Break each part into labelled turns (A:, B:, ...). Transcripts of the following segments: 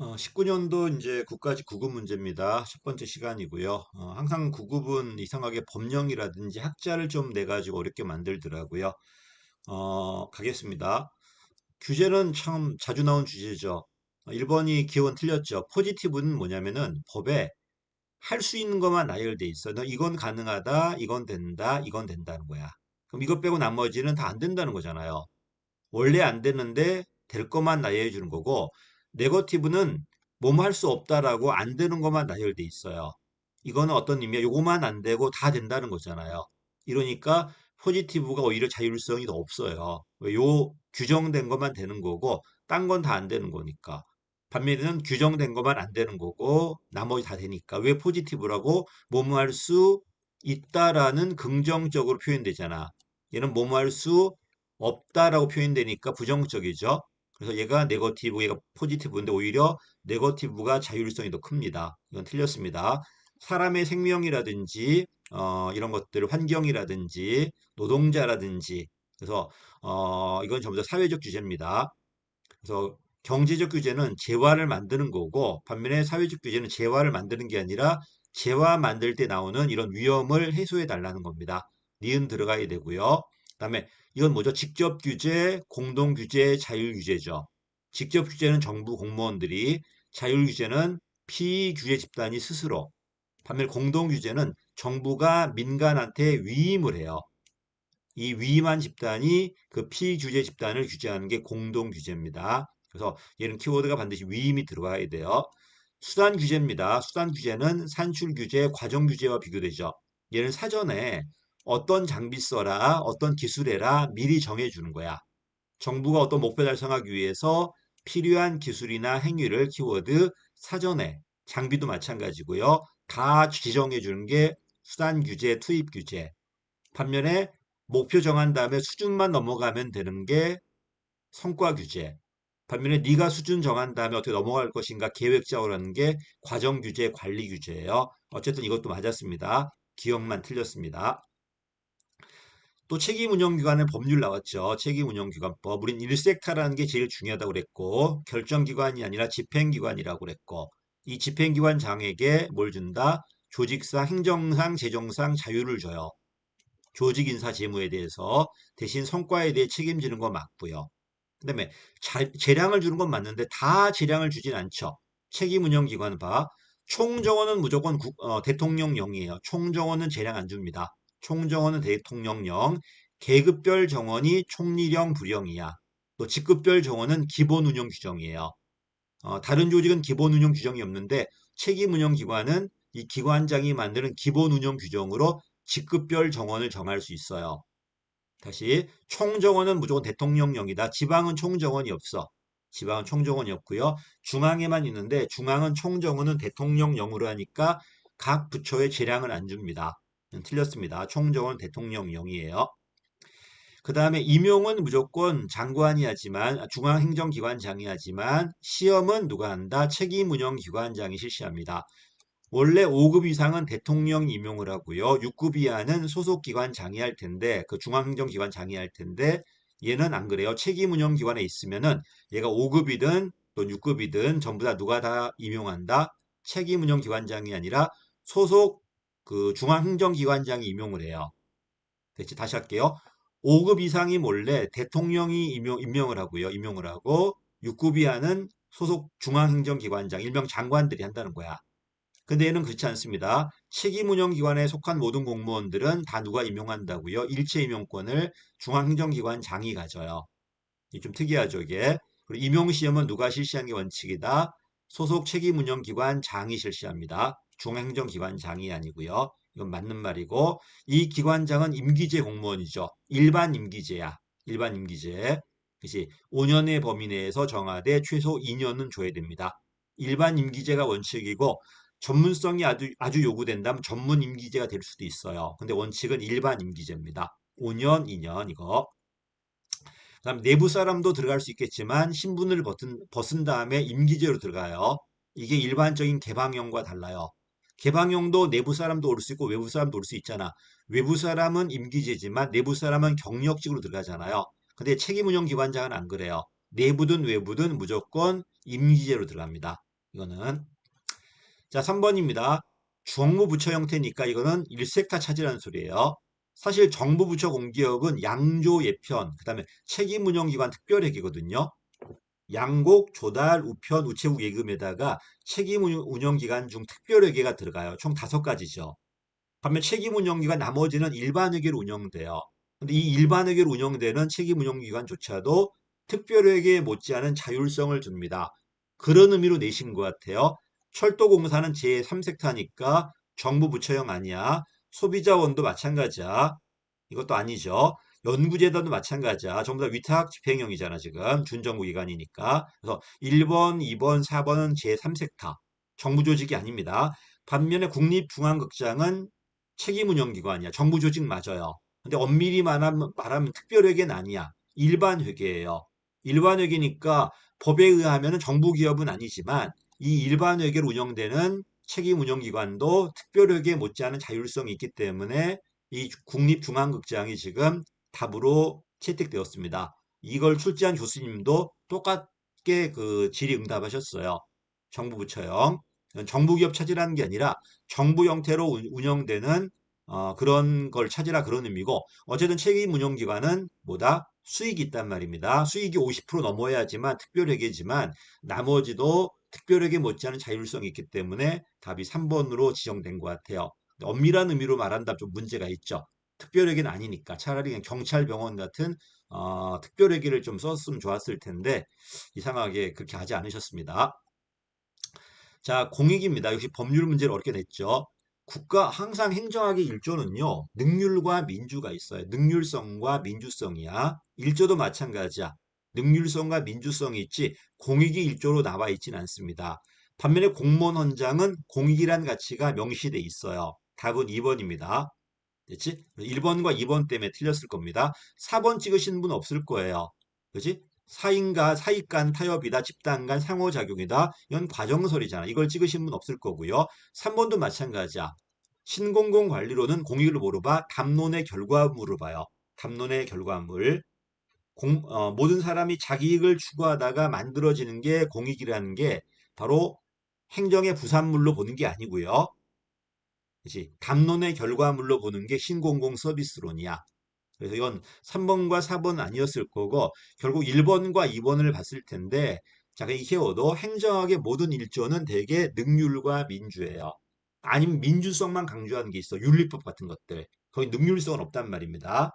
A: 어, 19년도 이제 국가직 구급 문제입니다. 첫 번째 시간이고요. 어, 항상 구급은 이상하게 법령이라든지 학자를 좀 내가지고 어렵게 만들더라고요. 어, 가겠습니다. 규제는 참 자주 나온 주제죠. 어, 1번이 기원 틀렸죠. 포지티브는 뭐냐면은 법에 할 수 있는 것만 나열돼 있어. 너 이건 가능하다, 이건 된다, 이건 된다는 거야. 그럼 이것 빼고 나머지는 다 안 된다는 거잖아요. 원래 안 되는데 될 것만 나열해 주는 거고 네거티브는 뭐뭐 할 수 없다라고 안 되는 것만 나열돼 있어요. 이거는 어떤 의미야? 요거만 안 되고 다 된다는 거잖아요. 이러니까 포지티브가 오히려 자율성이 더 없어요. 왜? 요 규정된 것만 되는 거고 딴 건 다 안 되는 거니까. 반면에는 규정된 것만 안 되는 거고 나머지 다 되니까 왜 포지티브라고 뭐뭐 할 수 있다라는 긍정적으로 표현되잖아. 얘는 뭐뭐 할 수 없다라고 표현되니까 부정적이죠. 그래서 얘가 네거티브, 얘가 포지티브인데 오히려 네거티브가 자율성이 더 큽니다. 이건 틀렸습니다. 사람의 생명이라든지 어, 이런 것들 환경이라든지 노동자라든지 그래서 어, 이건 전부 다 사회적 규제입니다. 그래서 경제적 규제는 재화를 만드는 거고 반면에 사회적 규제는 재화를 만드는 게 아니라 재화 만들 때 나오는 이런 위험을 해소해 달라는 겁니다. 니은 들어가야 되고요. 그다음에 이건 뭐죠? 직접 규제, 공동 규제, 자율 규제죠. 직접 규제는 정부 공무원들이, 자율 규제는 피규제 집단이 스스로, 반면 공동 규제는 정부가 민간한테 위임을 해요. 이 위임한 집단이 그 피규제 집단을 규제하는 게 공동 규제입니다. 그래서 얘는 키워드가 반드시 위임이 들어가야 돼요. 수단 규제입니다. 수단 규제는 산출 규제, 과정 규제와 비교되죠. 얘는 사전에 어떤 장비 써라, 어떤 기술 해라 미리 정해주는 거야. 정부가 어떤 목표 달성하기 위해서 필요한 기술이나 행위를 키워드 사전에 장비도 마찬가지고요. 다 지정해 주는 게 수단 규제, 투입 규제. 반면에 목표 정한 다음에 수준만 넘어가면 되는 게 성과 규제. 반면에 네가 수준 정한 다음에 어떻게 넘어갈 것인가 계획 짜오라는 게 과정 규제, 관리 규제예요. 어쨌든 이것도 맞았습니다. 기억만 틀렸습니다. 또 책임운영기관의 법률 나왔죠. 책임운영기관법. 우린 1섹타라는 게 제일 중요하다고 그랬고 결정기관이 아니라 집행기관이라고 그랬고 이 집행기관 장에게 뭘 준다? 조직상, 행정상, 재정상 자유를 줘요. 조직 인사 재무에 대해서 대신 성과에 대해 책임지는 건 맞고요. 그 다음에 재량을 주는 건 맞는데 다 재량을 주진 않죠. 책임운영기관 봐. 총정원은 무조건 국, 어, 대통령령이에요. 총정원은 재량 안 줍니다. 총정원은 대통령령, 계급별 정원이 총리령 부령이야. 또 직급별 정원은 기본 운영 규정이에요. 어, 다른 조직은 기본 운영 규정이 없는데 책임 운영 기관은 이 기관장이 만드는 기본 운영 규정으로 직급별 정원을 정할 수 있어요. 다시 총정원은 무조건 대통령령이다. 지방은 총정원이 없어. 지방은 총정원이 없고요. 중앙에만 있는데 중앙은 총정원은 대통령령으로 하니까 각 부처의 재량을 안 줍니다. 틀렸습니다. 총정원 대통령령이에요. 그 다음에 임용은 무조건 장관이 하지만 중앙행정기관장이 하지만 시험은 누가 한다? 책임운영기관장이 실시합니다. 원래 5급 이상은 대통령 임용을 하고요. 6급 이하는 소속기관장이 할 텐데 그 중앙행정기관장이 할 텐데 얘는 안 그래요. 책임운영기관에 있으면은 얘가 5급이든 또 6급이든 전부 다 누가 다 임용한다? 책임운영기관장이 아니라 소속 그 중앙행정기관장이 임용을 해요. 됐지? 다시 할게요. 5급 이상이 몰래 대통령이 임용, 임명을 하고요. 임용을 하고 6급 이하는 소속 중앙행정기관장, 일명 장관들이 한다는 거야. 근데 얘는 그렇지 않습니다. 책임운영기관에 속한 모든 공무원들은 다 누가 임용한다고요. 일체 임용권을 중앙행정기관 장이 가져요. 이게 좀 특이하죠, 이게. 그리고 임용시험은 누가 실시하는 게 원칙이다. 소속 책임운영기관 장이 실시합니다. 중앙행정기관장이 아니고요. 이건 맞는 말이고 이 기관장은 임기제 공무원이죠. 일반 임기제야. 일반 임기제. 그치 5년의 범위 내에서 정하되 최소 2년은 줘야 됩니다. 일반 임기제가 원칙이고 전문성이 아주, 아주 요구된다면 전문 임기제가 될 수도 있어요. 근데 원칙은 일반 임기제입니다. 5년, 2년 이거. 그 다음 내부 사람도 들어갈 수 있겠지만 신분을 벗은, 벗은 다음에 임기제로 들어가요. 이게 일반적인 개방형과 달라요. 개방형도 내부 사람도 올수 있고 외부 사람도 올수 있잖아. 외부 사람은 임기제지만 내부 사람은 경력직으로 들어가잖아요. 근데 책임운영 기관장은 안 그래요. 내부든 외부든 무조건 임기제로 들어갑니다. 이거는. 자, 3번입니다. 정부 부처 형태니까 이거는 일색타 차지라는 소리예요. 사실 정부 부처 공기업은 양조 예편, 그 다음에 책임 운영 기관 특별회계거든요. 양곡, 조달, 우편, 우체국 예금에다가 책임 운영 기관 중 특별회계가 들어가요. 총 다섯 가지죠. 반면 책임 운영 기관 나머지는 일반 회계로 운영돼요. 근데 이 일반 회계로 운영되는 책임 운영 기관조차도 특별회계에 못지않은 자율성을 줍니다. 그런 의미로 내신 것 같아요. 철도공사는 제3섹터니까 정부 부처형 아니야. 소비자원도 마찬가지야. 이것도 아니죠. 연구재단도 마찬가지야. 전부 다 위탁 집행형이잖아, 지금. 준정부 기관이니까. 그래서 1번, 2번, 4번은 제3섹터. 정부 조직이 아닙니다. 반면에 국립중앙극장은 책임운영기관이야. 정부 조직 맞아요. 근데 엄밀히 말하면, 말하면 특별회계는 아니야. 일반 회계예요. 일반 회계니까 법에 의하면 정부 기업은 아니지만 이 일반 회계로 운영되는 책임 운영기관도 특별회계 못지않은 자율성이 있기 때문에 이 국립중앙극장이 지금 답으로 채택되었습니다. 이걸 출제한 교수님도 똑같게 그 질의응답하셨어요. 정부 부처형. 정부기업 찾으라는 게 아니라 정부 형태로 운영되는 어, 그런 걸 찾으라 그런 의미고 어쨌든 책임 운영기관은 뭐다? 수익이 있단 말입니다. 수익이 50% 넘어야지만 특별회계지만 나머지도 특별하게 못지않은 자율성이 있기 때문에 답이 3번으로 지정된 것 같아요. 엄밀한 의미로 말한다 좀 문제가 있죠. 특별회계는 아니니까 차라리 그냥 경찰병원 같은 어, 특별회계를 좀 썼으면 좋았을 텐데 이상하게 그렇게 하지 않으셨습니다. 자, 공익입니다. 역시 법률 문제를 어렵게 냈죠. 국가 항상 행정학의 일조는요. 능률과 민주가 있어요. 능률성과 민주성이야. 일조도 마찬가지야. 능률성과 민주성이 있지 공익이 일조로 나와 있지는 않습니다. 반면에 공무원 헌장은 공익이란 가치가 명시돼 있어요. 답은 2번입니다. 됐지? 1번과 2번 때문에 틀렸을 겁니다. 4번 찍으신 분 없을 거예요. 그지? 사인과 사익 간 타협이다, 집단 간 상호작용이다. 이건 과정설이잖아. 이걸 찍으신 분 없을 거고요. 3번도 마찬가지야. 신공공 관리로는 공익을 모르봐 담론의 결과물을 봐요. 담론의 결과물. 공, 어, 모든 사람이 자기 이익을 추구하다가 만들어지는 게 공익이라는 게 바로 행정의 부산물로 보는 게 아니고요. 그치? 담론의 결과물로 보는 게 신공공 서비스론이야. 그래서 이건 3번과 4번은 아니었을 거고 결국 1번과 2번을 봤을 텐데 자, 이해워도 행정학의 모든 일조는 대개 능률과 민주예요. 아니면 민주성만 강조하는 게 있어. 윤리법 같은 것들. 거기 능률성은 없단 말입니다.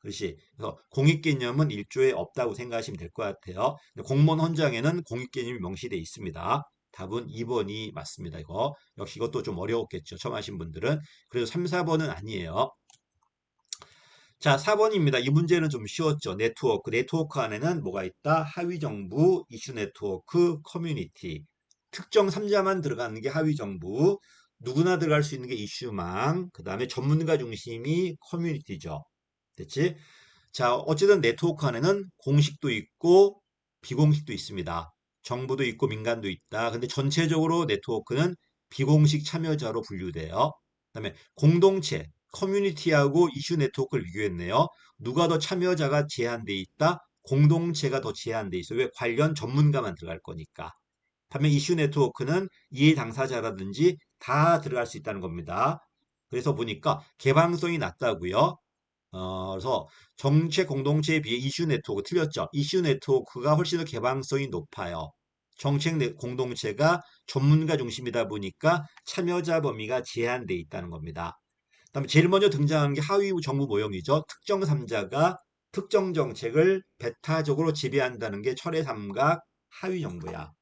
A: 그렇지. 그래서 공익 개념은 일조에 없다고 생각하시면 될 것 같아요. 공무원 헌장에는 공익 개념이 명시되어 있습니다. 답은 2번이 맞습니다. 이거 역시 이것도 좀 어려웠겠죠. 처음 하신 분들은. 그래서 3, 4번은 아니에요. 자, 4번입니다. 이 문제는 좀 쉬웠죠. 네트워크. 네트워크 안에는 뭐가 있다? 하위 정부, 이슈 네트워크, 커뮤니티. 특정 3자만 들어가는 게 하위 정부. 누구나 들어갈 수 있는 게 이슈망. 그 다음에 전문가 중심이 커뮤니티죠. 됐지? 자, 어쨌든 네트워크 안에는 공식도 있고 비공식도 있습니다. 정부도 있고 민간도 있다. 근데 전체적으로 네트워크는 비공식 참여자로 분류돼요. 그다음에 공동체, 커뮤니티하고 이슈 네트워크를 비교했네요. 누가 더 참여자가 제한돼 있다? 공동체가 더 제한돼 있어. 왜? 관련 전문가만 들어갈 거니까. 반면 이슈 네트워크는 이해 당사자라든지 다 들어갈 수 있다는 겁니다. 그래서 보니까 개방성이 낮다고요. 어, 그래서 정책 공동체에 비해 이슈 네트워크 틀렸죠. 이슈 네트워크가 훨씬 더 개방성이 높아요. 정책 공동체가 전문가 중심이다 보니까 참여자 범위가 제한돼 있다는 겁니다. 그다음에 제일 먼저 등장한 게 하위 정부 모형이죠. 특정 3자가 특정 정책을 배타적으로 지배한다는 게 철의 삼각 하위 정부야.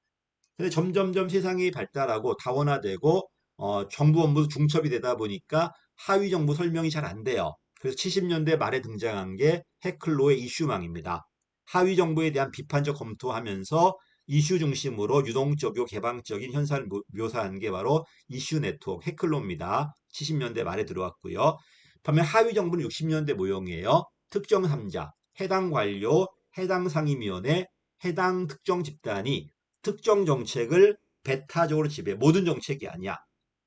A: 근데 점점점 세상이 발달하고 다원화되고 어, 정부 업무 중첩이 되다 보니까 하위 정부 설명이 잘 안 돼요. 그래서 70년대 말에 등장한 게 해클로의 이슈망입니다. 하위 정부에 대한 비판적 검토하면서 이슈 중심으로 유동적이고 개방적인 현상을 묘사한 게 바로 이슈 네트워크 해클로입니다. 70년대 말에 들어왔고요. 반면 하위 정부는 60년대 모형이에요. 특정 3자, 해당 관료, 해당 상임위원회, 해당 특정 집단이 특정 정책을 배타적으로 지배, 모든 정책이 아니야.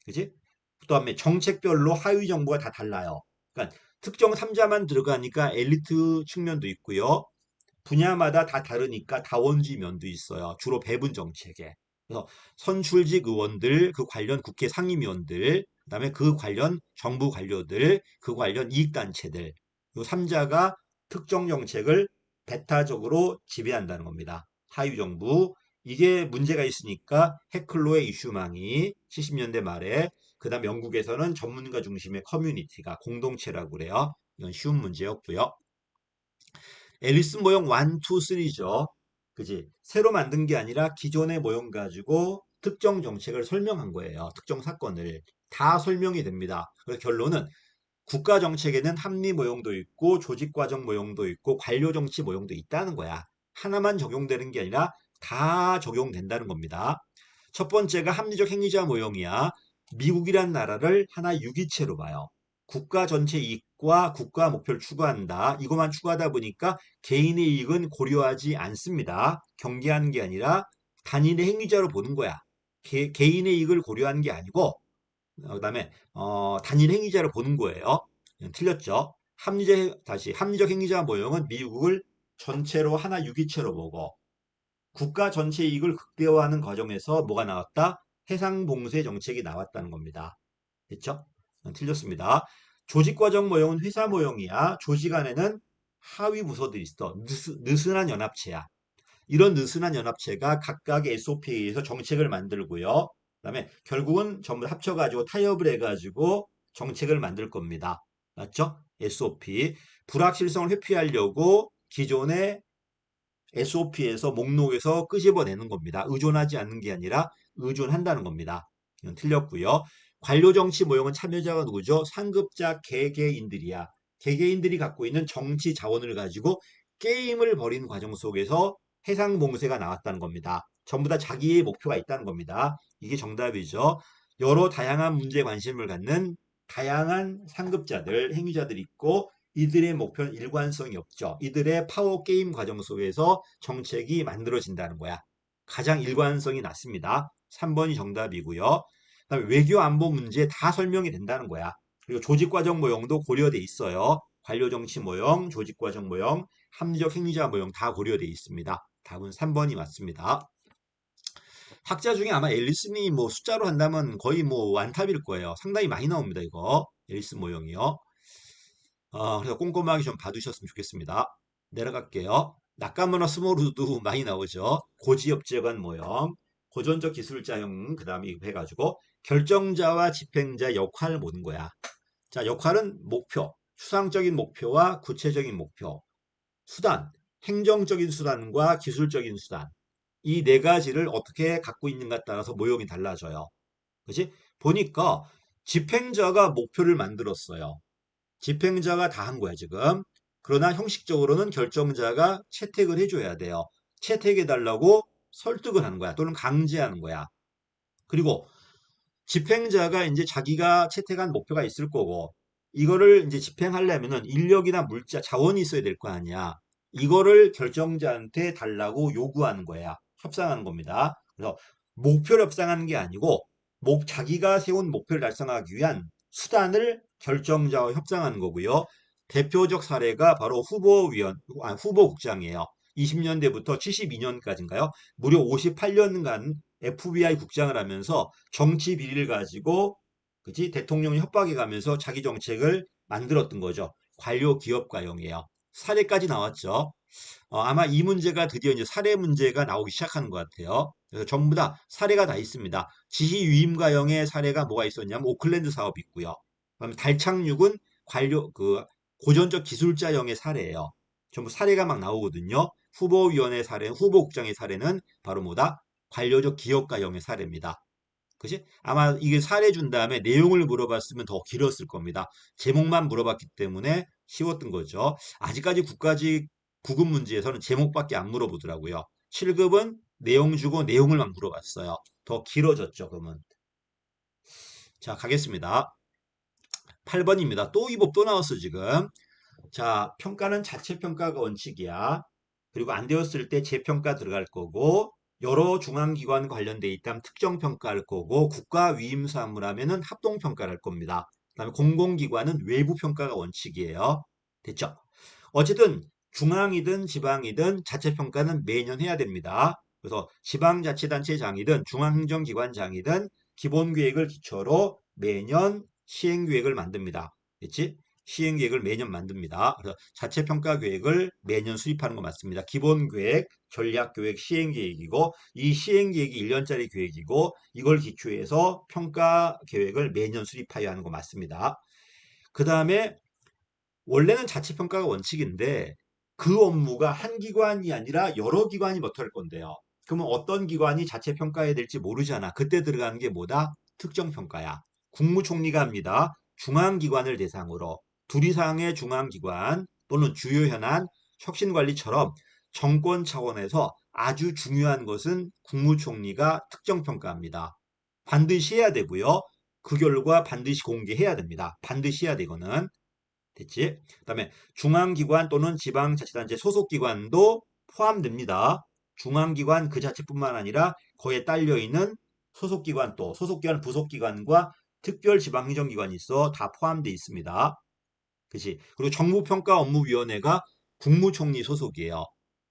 A: 그지? 그 다음에 정책별로 하위 정부가 다 달라요. 그러니까 특정 3자만 들어가니까 엘리트 측면도 있고요. 분야마다 다 다르니까 다원주의 면도 있어요. 주로 배분 정책에. 그래서 선출직 의원들, 그 관련 국회 상임위원들, 그 다음에 그 관련 정부 관료들, 그 관련 이익단체들, 요 3자가 특정 정책을 배타적으로 지배한다는 겁니다. 하위정부. 이게 문제가 있으니까 헤클로의 이슈망이 70년대 말에 그 다음 영국에서는 전문가 중심의 커뮤니티가 공동체라고 그래요. 이건 쉬운 문제였고요. 앨리슨 모형 1, 2, 3죠. 그지? 새로 만든 게 아니라 기존의 모형 가지고 특정 정책을 설명한 거예요. 특정 사건을. 다 설명이 됩니다. 그래서 결론은 국가 정책에는 합리 모형도 있고 조직 과정 모형도 있고 관료 정치 모형도 있다는 거야. 하나만 적용되는 게 아니라 다 적용된다는 겁니다. 첫 번째가 합리적 행위자 모형이야. 미국이란 나라를 하나 유기체로 봐요. 국가 전체 이익과 국가 목표를 추구한다. 이것만 추구하다 보니까 개인의 이익은 고려하지 않습니다. 경계하는 게 아니라 단일의 행위자로 보는 거야. 개, 개인의 이익을 고려하는 게 아니고 그 다음에 어, 단일 행위자로 보는 거예요. 틀렸죠. 합리적 다시 합리적 행위자 모형은 미국을 전체로 하나 유기체로 보고 국가 전체 이익을 극대화하는 과정에서 뭐가 나왔다? 해상봉쇄 정책이 나왔다는 겁니다. 됐죠? 틀렸습니다. 조직과정 모형은 회사 모형이야. 조직 안에는 하위 부서들이 있어. 느스, 느슨 한 연합체야. 이런 느슨한 연합체가 각각의 SOP에 의해서 정책을 만들고요. 그 다음에 결국은 전부 합쳐가지고 타협을 해가지고 정책을 만들 겁니다. 맞죠? SOP. 불확실성을 회피하려고 기존의 SOP에서 목록에서 끄집어내는 겁니다. 의존하지 않는 게 아니라 의존한다는 겁니다. 이건 틀렸고요. 관료 정치 모형은 참여자가 누구죠? 상급자 개개인들이야. 개개인들이 갖고 있는 정치 자원을 가지고 게임을 벌이는 과정 속에서 해상 봉쇄가 나왔다는 겁니다. 전부 다 자기의 목표가 있다는 겁니다. 이게 정답이죠. 여러 다양한 문제에 관심을 갖는 다양한 상급자들, 행위자들이 있고 이들의 목표는 일관성이 없죠. 이들의 파워 게임 과정 속에서 정책이 만들어진다는 거야. 가장 일관성이 낮습니다. 3번이 정답이고요. 그다음에 외교 안보 문제 다 설명이 된다는 거야. 그리고 조직과정 모형도 고려돼 있어요. 관료 정치 모형, 조직과정 모형, 합리적 행위자 모형 다 고려돼 있습니다. 답은 3번이 맞습니다. 학자 중에 아마 앨리슨이 뭐 숫자로 한다면 거의 뭐 완탑일 거예요. 상당히 많이 나옵니다. 이거 앨리슨 모형이요. 어, 그래서 꼼꼼하게 좀 봐두셨으면 좋겠습니다. 내려갈게요. 낙가문화 스모르도 많이 나오죠. 고지역재관 모형, 고전적 기술자형 그 다음에 해가지고 결정자와 집행자 역할을 보는 거야. 자, 역할은 목표, 추상적인 목표와 구체적인 목표, 수단, 행정적인 수단과 기술적인 수단. 이 네 가지를 어떻게 갖고 있는가 따라서 모형이 달라져요. 그지? 보니까 집행자가 목표를 만들었어요. 집행자가 다 한 거야, 지금. 그러나 형식적으로는 결정자가 채택을 해줘야 돼요. 채택해달라고 설득을 하는 거야. 또는 강제하는 거야. 그리고 집행자가 이제 자기가 채택한 목표가 있을 거고, 이거를 이제 집행하려면은 인력이나 물자, 자원이 있어야 될 거 아니야. 이거를 결정자한테 달라고 요구하는 거야. 협상하는 겁니다. 그래서 목표를 협상하는 게 아니고, 목, 자기가 세운 목표를 달성하기 위한 수단을 결정자와 협상하는 거고요. 대표적 사례가 바로 후보위원, 아, 후보국장이에요. 20년대부터 72년까지인가요? 무려 58년간 FBI 국장을 하면서 정치 비리를 가지고 그지 대통령이 협박해 가면서 자기 정책을 만들었던 거죠. 관료 기업가용이에요. 사례까지 나왔죠. 어, 아마 이 문제가 드디어 이제 사례 문제가 나오기 시작하는 것 같아요. 그래서 전부 다 사례가 다 있습니다. 지시 유임가형의 사례가 뭐가 있었냐면 오클랜드 사업이 있고요. 그다음에 달 착륙은 관료 그 고전적 기술자형의 사례예요. 전부 사례가 막 나오거든요. 후보위원회 사례, 후보국장의 사례는 바로 뭐다? 관료적 기업가형의 사례입니다. 그치? 아마 이게 사례 준 다음에 내용을 물어봤으면 더 길었을 겁니다. 제목만 물어봤기 때문에 쉬웠던 거죠. 아직까지 국가직 구급 문제에서는 제목밖에 안 물어보더라고요. 7급은 내용 주고 내용을 막 물어봤어요. 더 길어졌죠, 그러면. 자, 가겠습니다. 8번입니다. 또 이 법 또 나왔어, 지금. 자, 평가는 자체 평가가 원칙이야. 그리고 안 되었을 때 재평가 들어갈 거고, 여러 중앙기관 관련돼 있다면 특정 평가할 거고, 국가 위임 사무를 하면은 합동 평가를 할 겁니다. 그 다음에 공공기관은 외부 평가가 원칙이에요. 됐죠? 어쨌든 중앙이든 지방이든 자체 평가는 매년 해야 됩니다. 그래서 지방자치단체장이든 중앙행정기관장이든 기본계획을 기초로 매년 시행계획을 만듭니다. 그렇지? 시행 계획을 매년 만듭니다. 그래서 자체 평가 계획을 매년 수립하는 거 맞습니다. 기본 계획, 전략 계획, 시행 계획이고 이 시행 계획이 1년짜리 계획이고 이걸 기초해서 평가 계획을 매년 수립하여야 하는 거 맞습니다. 그 다음에 원래는 자체 평가가 원칙인데 그 업무가 한 기관이 아니라 여러 기관이 맡을 건데요. 그러면 어떤 기관이 자체 평가해야 될지 모르잖아. 그때 들어가는 게 뭐다? 특정 평가야. 국무총리가 합니다. 중앙기관을 대상으로 둘 이상의 중앙기관 또는 주요 현안, 혁신관리처럼 정권 차원에서 아주 중요한 것은 국무총리가 특정평가합니다. 반드시 해야 되고요. 그 결과 반드시 공개해야 됩니다. 반드시 해야 돼, 이거는. 됐지? 그 다음에 중앙기관 또는 지방자치단체 소속기관도 포함됩니다. 중앙기관 그 자체뿐만 아니라 거기에 딸려있는 소속기관 또 소속기관 부속기관과 특별지방행정기관이 있어 다 포함되어 있습니다. 그치? 그리고 정부평가업무위원회가 국무총리 소속이에요.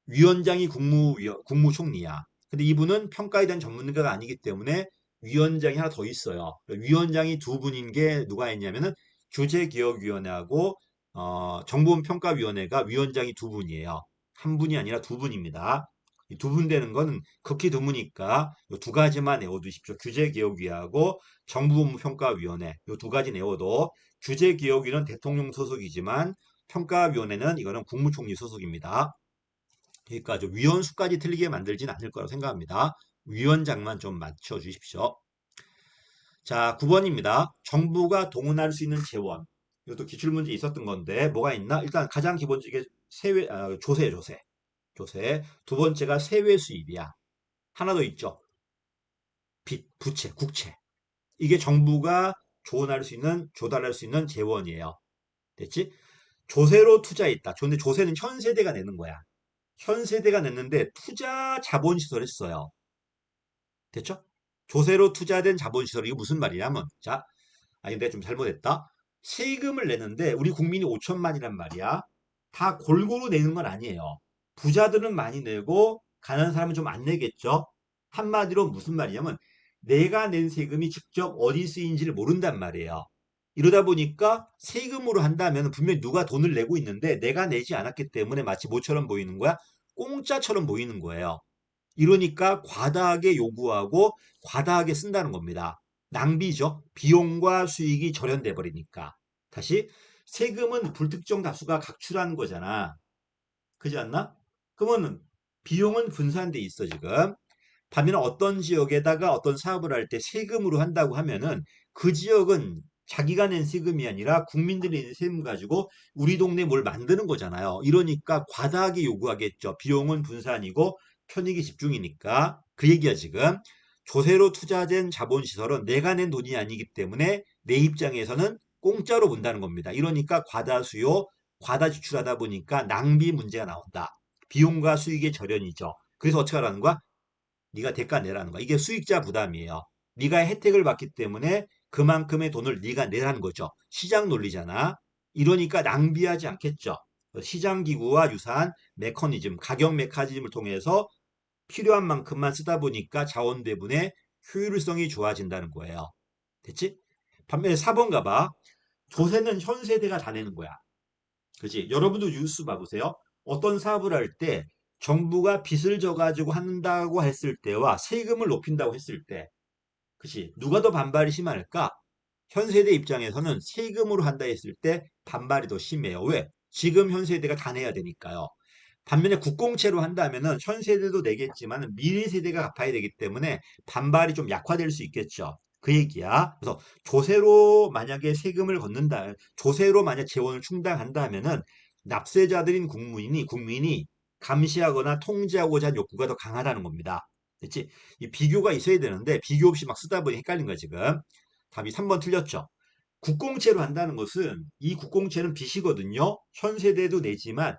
A: 위원장이 국무위원, 국무총리야. 근데 이분은 평가에 대한 전문가가 아니기 때문에 위원장이 하나 더 있어요. 위원장이 두 분인 게 누가 있냐면은 규제기억위원회하고 어, 정부평가위원회가 위원장이 두 분이에요. 한 분이 아니라 두 분입니다. 두분 되는 건 극히 드무니까 이두 가지만 외워두십시오. 규제기억위하고 정부업무평가위원회 이 두 가지 내워도 규제기억위는 대통령 소속이지만 평가위원회는 이거는 국무총리 소속입니다. 그러니까 좀 위원 수까지 틀리게 만들진 않을 거라고 생각합니다. 위원장만 좀 맞춰 주십시오. 자, 9번입니다. 정부가 동원할 수 있는 재원. 이것도 기출문제 있었던 건데 뭐가 있나? 일단 가장 기본적인 세외, 아, 조세, 조세. 조세. 두 번째가 세외 수입이야. 하나 더 있죠. 빚, 부채, 국채. 이게 정부가 조언할 수 있는, 조달할 수 있는 재원이에요. 됐지? 조세로 투자했다. 근데 조세는 현 세대가 내는 거야. 현 세대가 냈는데 투자 자본시설을 써요. 됐죠? 조세로 투자된 자본시설 이거 무슨 말이냐면 자, 아니 내가 좀 잘못했다. 세금을 내는데 우리 국민이 5천만이란 말이야. 다 골고루 내는 건 아니에요. 부자들은 많이 내고 가난한 사람은 좀 안 내겠죠. 한마디로 무슨 말이냐면 내가 낸 세금이 직접 어디 쓰인지를 모른단 말이에요. 이러다 보니까 세금으로 한다면 분명히 누가 돈을 내고 있는데 내가 내지 않았기 때문에 마치 뭐처럼 보이는 거야? 공짜처럼 보이는 거예요. 이러니까 과다하게 요구하고 과다하게 쓴다는 겁니다. 낭비죠. 비용과 수익이 절연돼 버리니까. 다시 세금은 불특정 다수가 각출하는 거잖아. 그지 않나? 그러면 비용은 분산돼 있어 지금. 반면에 어떤 지역에다가 어떤 사업을 할 때 세금으로 한다고 하면은 그 지역은 자기가 낸 세금이 아니라 국민들이 낸 세금 가지고 우리 동네 뭘 만드는 거잖아요. 이러니까 과다하게 요구하겠죠. 비용은 분산이고 편익이 집중이니까 그 얘기야 지금. 조세로 투자된 자본시설은 내가 낸 돈이 아니기 때문에 내 입장에서는 공짜로 본다는 겁니다. 이러니까 과다 수요, 과다 지출하다 보니까 낭비 문제가 나온다. 비용과 수익의 절연이죠. 그래서 어떻게 하라는 거야? 네가 대가 내라는 거야. 이게 수익자 부담이에요. 네가 혜택을 받기 때문에 그만큼의 돈을 네가 내라는 거죠. 시장 논리잖아. 이러니까 낭비하지 않겠죠. 시장 기구와 유사한 메커니즘, 가격 메커니즘을 통해서 필요한 만큼만 쓰다 보니까 자원 배분의 효율성이 좋아진다는 거예요. 됐지? 반면에 4번 가봐. 조세는 현 세대가 다 내는 거야. 그지? 여러분도 뉴스 봐보세요. 어떤 사업을 할 때 정부가 빚을 져가지고 한다고 했을 때와 세금을 높인다고 했을 때, 그치? 누가 더 반발이 심할까? 현 세대 입장에서는 세금으로 한다 했을 때 반발이 더 심해요. 왜? 지금 현 세대가 다 내야 되니까요. 반면에 국공채로 한다면은 현 세대도 내겠지만 미래 세대가 갚아야 되기 때문에 반발이 좀 약화될 수 있겠죠. 그 얘기야. 그래서 조세로 만약에 세금을 걷는다, 조세로 만약 재원을 충당한다 하면은 납세자들인 국민이 국민이 감시하거나 통제하고자 하는 욕구가 더 강하다는 겁니다. 됐지? 이 비교가 있어야 되는데 비교 없이 막 쓰다 보니 헷갈린 거야 지금. 답이 3번 틀렸죠. 국공채로 한다는 것은 이 국공채는 빚이거든요. 현 세대도 내지만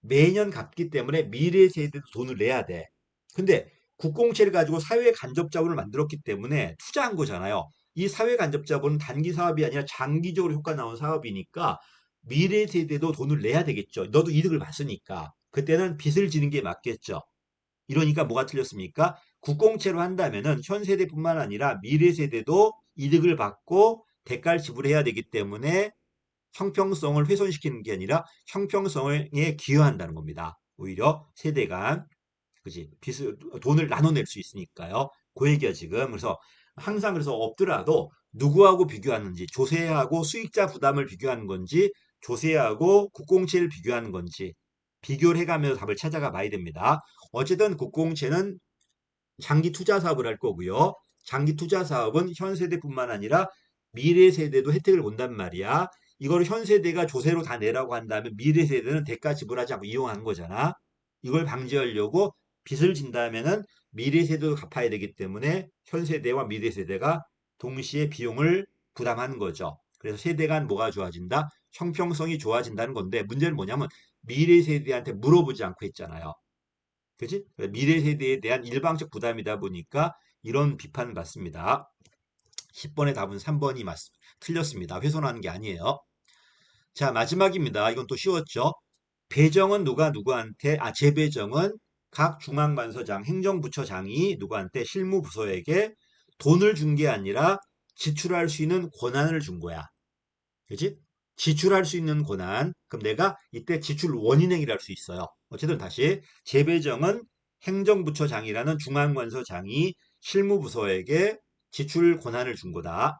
A: 매년 갚기 때문에 미래 세대도 돈을 내야 돼. 근데 국공채를 가지고 사회 간접 자본을 만들었기 때문에 투자한 거잖아요. 이 사회 간접 자본은 단기 사업이 아니라 장기적으로 효과 나온 사업이니까 미래 세대도 돈을 내야 되겠죠. 너도 이득을 봤으니까. 그때는 빚을 지는 게 맞겠죠. 이러니까 뭐가 틀렸습니까? 국공채로 한다면은 현 세대뿐만 아니라 미래 세대도 이득을 받고 대가를 지불해야 되기 때문에 형평성을 훼손시키는 게 아니라 형평성에 기여한다는 겁니다. 오히려 세대 간 그지 빚을 돈을 나눠낼 수 있으니까요. 그 얘기야 지금. 그래서 항상 그래서 없더라도 누구하고 비교하는지 조세하고 수익자 부담을 비교하는 건지 조세하고 국공채를 비교하는 건지 비교를 해가면서 답을 찾아가 봐야 됩니다. 어쨌든 국공채는 장기 투자 사업을 할 거고요. 장기 투자 사업은 현 세대뿐만 아니라 미래 세대도 혜택을 본단 말이야. 이걸 현 세대가 조세로 다 내라고 한다면 미래 세대는 대가 지불하지 않고 이용하는 거잖아. 이걸 방지하려고 빚을 진다면은 미래 세대도 갚아야 되기 때문에 현 세대와 미래 세대가 동시에 비용을 부담하는 거죠. 그래서 세대 간 뭐가 좋아진다? 형평성이 좋아진다는 건데 문제는 뭐냐면 미래 세대한테 물어보지 않고 했잖아요. 그지? 미래 세대에 대한 일방적 부담이다 보니까 이런 비판을 받습니다. 10번의 답은 3번이 맞, 틀렸습니다. 훼손하는 게 아니에요. 자, 마지막입니다. 이건 또 쉬웠죠? 배정은 누가 누구한테, 아, 재배정은 각 중앙관서장, 행정부처장이 누구한테 실무부서에게 돈을 준 게 아니라 지출할 수 있는 권한을 준 거야. 그지? 지출할 수 있는 권한. 그럼 내가 이때 지출 원인행위를 할수 있어요. 어쨌든 다시 재배정은 행정부처장이라는 중앙관서장이 실무부서에게 지출 권한을 준 거다.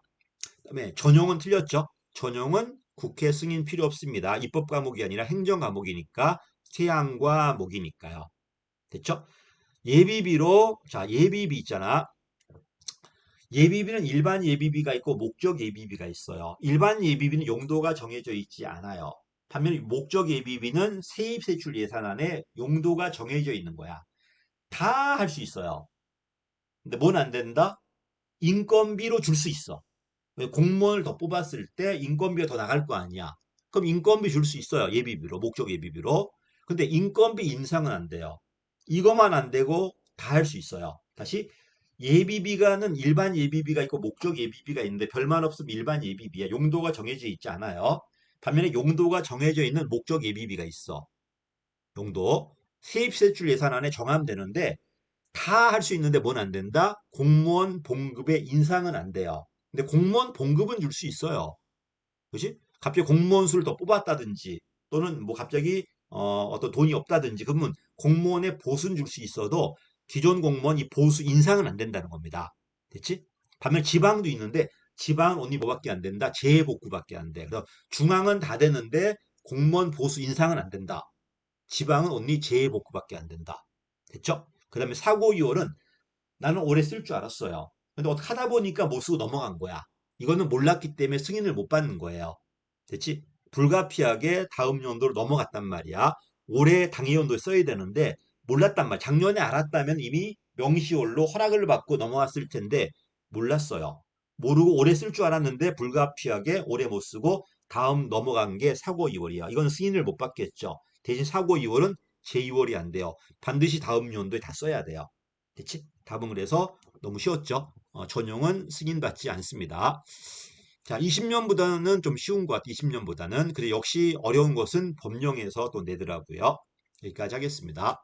A: 그다음에 전용은 틀렸죠. 전용은 국회 승인 필요 없습니다. 입법 과목이 아니라 행정 과목이니까 세양과 목이니까요. 됐죠? 예비비로 자 예비비 있잖아. 예비비는 일반 예비비가 있고 목적 예비비가 있어요. 일반 예비비는 용도가 정해져 있지 않아요. 반면 목적 예비비는 세입 세출 예산안에 용도가 정해져 있는 거야. 다 할 수 있어요. 근데 뭔 안 된다? 인건비로 줄 수 있어. 공무원을 더 뽑았을 때 인건비가 더 나갈 거 아니야. 그럼 인건비 줄 수 있어요. 예비비로, 목적 예비비로. 근데 인건비 인상은 안 돼요. 이것만 안 되고 다 할 수 있어요. 다시 예비비가는 일반 예비비가 있고 목적 예비비가 있는데 별만 없으면 일반 예비비야. 용도가 정해져 있지 않아요. 반면에 용도가 정해져 있는 목적 예비비가 있어. 용도. 세입세출 예산 안에 정함되는데 다 할 수 있는데 뭔 안 된다? 공무원 봉급의 인상은 안 돼요. 근데 공무원 봉급은 줄 수 있어요. 그지? 갑자기 공무원 수를 더 뽑았다든지 또는 뭐 갑자기 어, 어떤 돈이 없다든지 그러면 공무원의 보수는 줄 수 있어도 기존 공무원 이 보수 인상은 안 된다는 겁니다. 됐지? 반면 지방도 있는데 지방은 언니 뭐밖에 안 된다? 재복구밖에 안 돼. 그래서 중앙은 다 되는데 공무원 보수 인상은 안 된다. 지방은 언니 재복구밖에 안 된다. 됐죠? 그 다음에 사고 이월은 나는 오래 쓸 줄 알았어요. 근데 어떻게 하다 보니까 못 쓰고 넘어간 거야. 이거는 몰랐기 때문에 승인을 못 받는 거예요. 됐지? 불가피하게 다음 연도로 넘어갔단 말이야. 올해 당해 연도에 써야 되는데 몰랐단 말. 작년에 알았다면 이미 명시월로 허락을 받고 넘어왔을 텐데 몰랐어요. 모르고 올해 쓸줄 알았는데 불가피하게 올해 못 쓰고 다음 넘어간 게 사고 2월이야. 이건 승인을 못 받겠죠. 대신 사고 2월은 제2월이 안 돼요. 반드시 다음 연도에 다 써야 돼요. 됐지? 답은 그래서 너무 쉬웠죠. 어, 전용은 승인받지 않습니다. 자, 20년보다는 좀 쉬운 것 같아. 20년보다는. 그래 역시 어려운 것은 법령에서 또 내더라고요. 여기까지 하겠습니다.